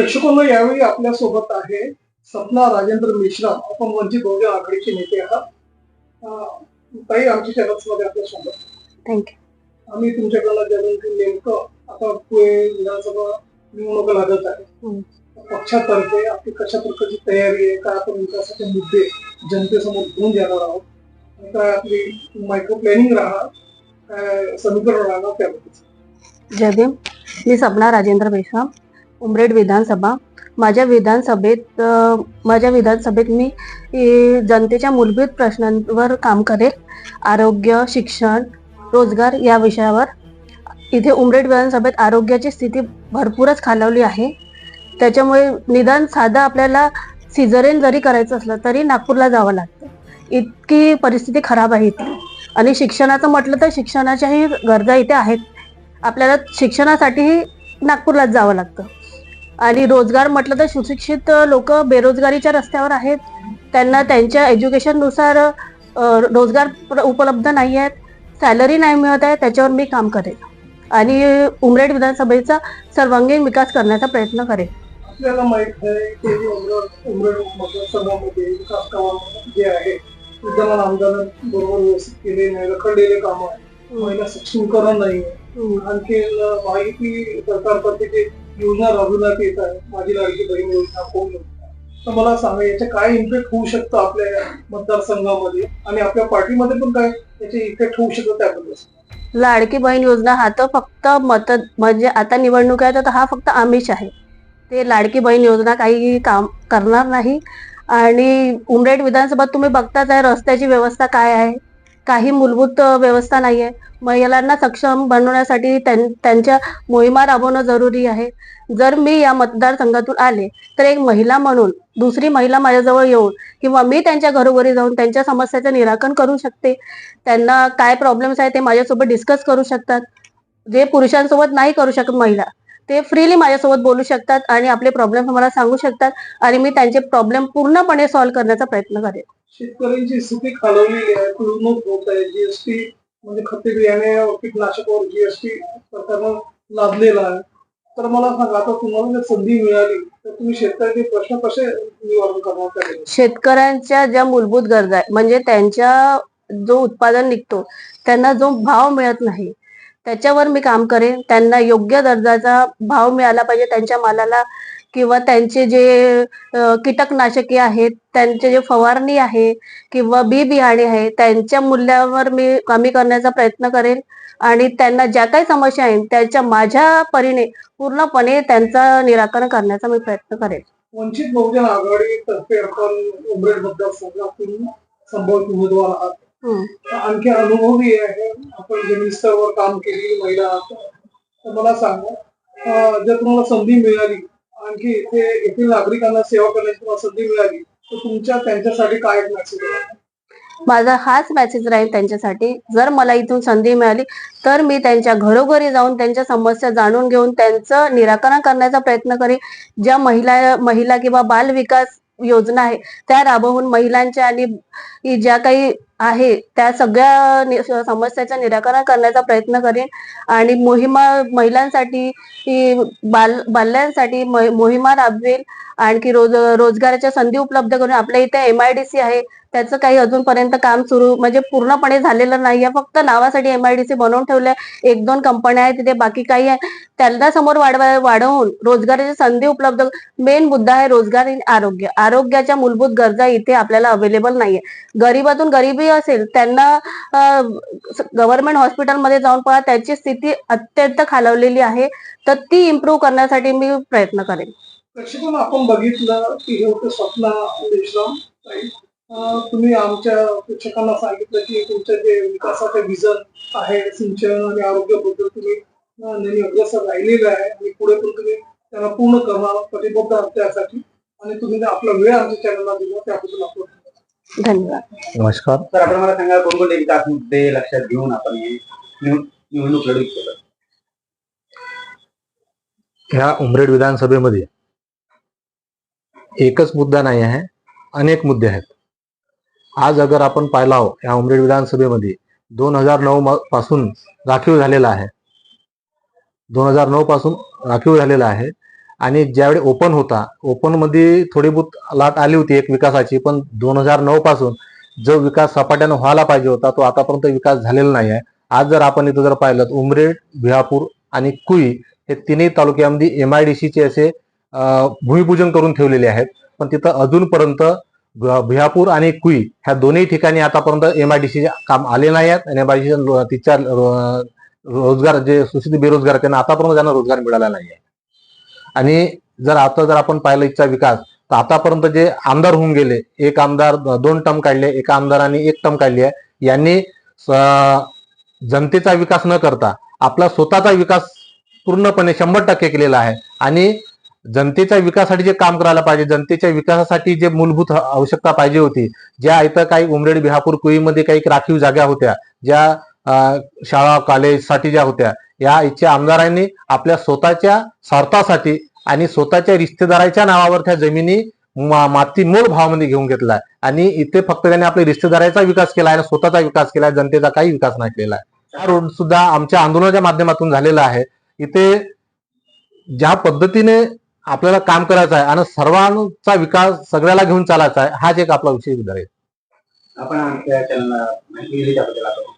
प्रेक्षकांना यावेळी आपल्यासोबत आहे सपना राजेंद्र मिश्रा आपण वंचित बहुजन आघाडीचे नेते आहात. ताई आमच्या चॅनल्समध्ये आपल्यासोबत थँक्यू आम्ही तुमच्याकडनं जाणून घेऊ नेमकं आता पुढे विधानसभा निवडणुका लागत आहे. पक्षातर्फे आपली कशा प्रकारची तयारी आहे काय आपण विकासाचे मुद्दे जनतेसमोर घेऊन जाणार आहोत. काय आपली मायक्रो प्लॅनिंग राहणार काय समीकरण राहणार त्याबद्दल. जय भीम. मी सपना राजेंद्र बेशराम उमरेड विधानसभा. माझ्या विधानसभेत माझ्या विधानसभेत मी जनतेच्या मूलभूत प्रश्नांवर काम करेल. आरोग्य शिक्षण रोजगार या विषयावर. इथे उमरेड विधानसभेत आरोग्याची स्थिती भरपूरच खालावली आहे. त्याच्यामुळे निदान साधं आपल्याला सिझरेन जरी करायचं असलं तरी नागपूरला जावं लागतं. इतकी परिस्थिती खराब आहे इथे. आणि शिक्षणाचं म्हटलं तर शिक्षणाच्याही गरजा इथे आहेत. आपल्याला शिक्षणासाठीही नागपूरलाच जावं लागतं. आणि रोजगार म्हटलं तर सुशिक्षित लोक बेरोजगारीच्या रस्त्यावर आहेत. त्यांना त्यांच्या एज्युकेशननुसार रोजगार उपलब्ध नाही आहेत. सॅलरी नाही मिळत आहे त्याच्यावर मी काम करेन. आणि उमरेड विधानसभेचा सर्वांगीण विकास करण्याचा प्रयत्न करेन. आपल्याला माहीत आहे की उमरड उमरड मतदारसंघामध्ये विकास काम जे आहे विद्यमान आमदारांबरोबर व्यवस्थित केले नाही रखडलेले काम आहे महिला सक्षमीकरण नाही आणखी माहिती सरकारतर्फे जे योजना राबवण्यात येत आहे माझी लाडकी बहीण योजना कोण तर मला सांगा याचा काय इम्पॅक्ट होऊ शकतो आपल्या मतदारसंघामध्ये? आणि आपल्या पार्टीमध्ये पण काय याचे इफेक्ट होऊ शकतो त्याबद्दल? लाडकी बहीण योजना हा तर फक्त मत म्हणजे आता निवडणूक आहे तर हा फक्त आमिष आहे. ते लाडकी बहीण योजना काही काम करणार नाही. आणि उमरेड विधानसभा तुम्ही बघताच आहे रस्त्याची व्यवस्था काय आहे? काही मूलभूत व्यवस्था नाही आहे महिलांना सक्षम बनवण्यासाठी त्यां- त्यांच्या मोहिमा राबवणं जरुरी आहे. जर मी या मतदारसंघातून आले तर एक महिला म्हणून दुसरी महिला माझ्याजवळ येऊन किंवा मी त्यांच्या घरोघरी जाऊन त्यांच्या समस्याचं निराकरण करू शकते. त्यांना काय प्रॉब्लेम्स आहे ते माझ्यासोबत डिस्कस करू शकतात. जे पुरुषांसोबत नाही करू शकत महिला ते फ्रीली माझ्यासोबत बोलू शकतात आणि आपले प्रॉब्लेम मला सांगू शकतात आणि मी त्यांचे प्रॉब्लेम पूर्णपणे सॉल्व्ह करण्याचा प्रयत्न करेन. शेतकऱ्यांची स्थिती खालवलेली आहे. पिळवणूक होत आहे. जीएसटी म्हणजे खते बियाणे कीटनाशकावर जीएसटी सरकारनं लादलेला आहे. तर मला सांगा आता तुम्हाला जर संधी मिळाली तर तुम्ही शेतकऱ्यांचे प्रश्न कसे निवारण करणार शेतकऱ्यांच्या ज्या मूलभूत गरजा आहे म्हणजे त्यांच्या जो उत्पादन निघतो त्यांना जो भाव मिळत नाही त्याच्यावर मी काम करेन. त्यांना योग्य दर्जाचा भाव मिळाला पाहिजे त्यांच्या मालाला किंवा त्यांचे जे कीटकनाशके आहेत त्यांचे जे फवारणी आहे किंवा बी बियाणे आहे त्यांच्या मूल्यावर मी कमी करण्याचा प्रयत्न करेन. आणि त्यांना ज्या काही समस्या आहेत त्याच्या माझ्या परीने पूर्णपणे त्यांचं निराकरण करण्याचा मी प्रयत्न करेन. वंचित बहुजन आपण उमरेड मतदारसंघातून संभाव्य उमेदवार आहात. आणखी अनुभवी आहे आपण जमीन स्तरावर काम केलेली महिला आहात तर मला सांगा जर तुम्हाला संधी मिळाली आणखी इथे येथील नागरिकांना सेवा करण्याची तुम्हाला संधी मिळाली. तर तुमच्या त्यांच्यासाठी काय एक मेसेज माझा हाच मेसेज राहील त्यांच्यासाठी. जर मला इथून संधी मिळाली तर मी त्यांच्या घरोघरी जाऊन त्यांच्या समस्या जाणून घेऊन त्यांचं निराकरण करण्याचा प्रयत्न करेन. ज्या महिला महिला किंवा बाल विकास योजना आहे. त्या राबवून महिलांच्या आणि ज्या काही आहे त्या सगळ्या समस्याचं निराकरण करण्याचा प्रयत्न करेन. आणि मोहिमा महिलांसाठी बाल बाल्यांसाठी मोहिमा राबवेल. आणखी रोज रोजगाराच्या संधी उपलब्ध करून आपल्या इथे एम आय डी सी आहे. त्याचं काही अजूनपर्यंत काम सुरू म्हणजे पूर्णपणे झालेलं नाहीये. फक्त नावासाठी एमआयडीसी बनवून ठेवल्या. एक दोन कंपन्या आहेत तिथे बाकी काही आहे. त्यांना समोर वाढवा वाढवून रोजगाराची संधी उपलब्ध मेन मुद्दा आहे रोजगार आणि आरोग्य. आरोग्याच्या मूलभूत गरजा इथे आपल्याला अवेलेबल नाहीये. गरीबातून गरीबी असेल त्यांना गव्हर्नमेंट हॉस्पिटलमध्ये जाऊन पहा त्याची स्थिती अत्यंत खालावलेली आहे. तर ती इम्प्रूव्ह करण्यासाठी मी प्रयत्न करेन. आपण बघितलं की हे होतं स्वप्न तुम्ही आमच्या प्रेक्षकांना सांगितलं की तुमचं जे विकासाचे विजन आहे सिंचन आणि आरोग्याबद्दल तुम्ही नेहमी अग्रसर राहिलेलं आहे आणि पुढे पण तुम्ही त्यांना पूर्ण करणार कटिबद्ध आहात त्यासाठी. आणि तुम्ही आपला वेळ आमच्या चॅनलला दिला त्याबद्दल आपण धन्यवाद. धन्यवाद नमस्कार. तर आपण मला सांगा कोणकोणते विकास मुद्दे लक्षात घेऊन आपण निव- निवडणूक लढू इच्छितो? ह्या उमरेड विधानसभेमध्ये एकच मुद्दा नाही आहे अनेक मुद्दे आहेत. आज अगर आपण पाहिला आहो या उमरेड विधानसभेमध्ये दोन हजार नऊ पासून राखीव झालेला आहे. दोन हजार नऊ पासून राखीव झालेला आहे. आणि ज्यावेळी ओपन होता ओपनमध्ये थोडी बहुत लाट आली होती एक विकासाची पण दोन हजार नऊ पासून जो विकास सपाट्यानं व्हायला पाहिजे होता तो आतापर्यंत विकास झालेला नाही आहे आज जर आपण इथं जर पाहिलं तर उमरेड भिहापूर आणि कुई हे तिन्ही तालुक्यामध्ये एम आय डी सीचे असे भूमिपूजन करून ठेवलेले आहेत. पण तिथं अजूनपर्यंत भियापूर आणि कुई ह्या दोन्ही ठिकाणी आतापर्यंत एम आय डी सी काम आले नाही आहेत आणि एम आय तिच्या रोजगार जे सुशिक्षित बेरोजगार आहेत त्यांना आतापर्यंत त्यांना रोजगार मिळाला नाही आहे आणि जर आता जर आपण पाहिलं इथचा विकास तर आतापर्यंत जे आमदार होऊन गेले एक आमदार दोन टर्म काढले एका आमदाराने एक टर्म काढली आहे यांनी जनतेचा विकास न करता आपला स्वतःचा विकास पूर्णपणे शंभर टक्के केलेला आहे. आणि जनतेच्या विकासासाठी जे काम करायला पाहिजे जनतेच्या विकासासाठी जे मूलभूत आवश्यकता पाहिजे होती ज्या इथं काही उमरेड बिहापूर कुईमध्ये काही राखीव जागा होत्या ज्या शाळा कॉलेजसाठी ज्या होत्या या इच्छा आमदारांनी आपल्या स्वतःच्या स्वार्थासाठी आणि स्वतःच्या रिश्तेदाराच्या नावावर त्या जमिनी मा- माती मूळ भावामध्ये घेऊन घेतलाय आणि इथे फक्त त्याने आपल्या रिश्तेदाराचा विकास केला आणि स्वतःचा विकास केला जनतेचा काही विकास नाही केला हा रोड सुद्धा आमच्या आंदोलनाच्या माध्यमातून झालेला आहे. इथे ज्या पद्धतीने आपल्याला काम करायचं आहे आणि सर्वांचा विकास सगळ्याला घेऊन चालायचा आहे हाच एक आपला विषय आहे. आपण आमच्या चॅनलला माहिती दिली त्याबद्दल आपण